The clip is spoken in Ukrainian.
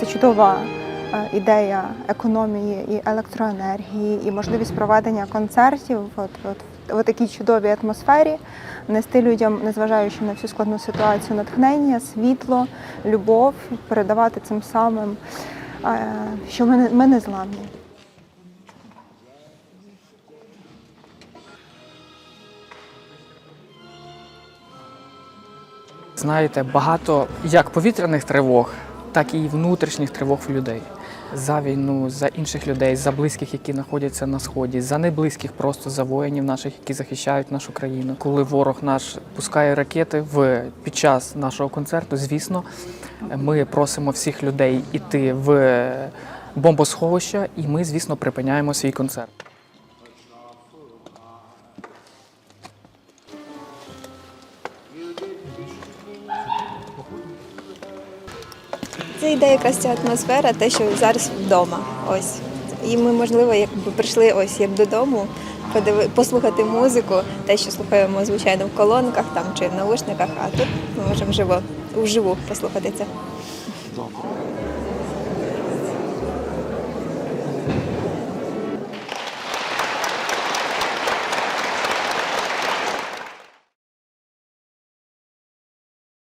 це чудова е, ідея економії і електроенергії, і можливість проведення концертів от, от, в такій чудовій атмосфері, нести людям, незважаючи на всю складну ситуацію, натхнення, світло, любов, передавати цим самим, е, що ми ми не зламні. Знаєте, багато як повітряних тривог, так і внутрішніх тривог в людей. За війну, за інших людей, за близьких, які знаходяться на сході, за неблизьких, просто за воїнів наших, які захищають нашу країну. Коли ворог наш пускає ракети в під час нашого концерту, звісно, ми просимо всіх людей іти в бомбосховища, і ми, звісно, припиняємо свій концерт. Це йде якраз ця атмосфера, те, що зараз вдома. Ось. І ми, можливо, якби прийшли ось як додому, подиви, послухати музику, те, що слухаємо, звичайно, в колонках там чи в наушниках, а тут ми можемо живо, вживу послухати це.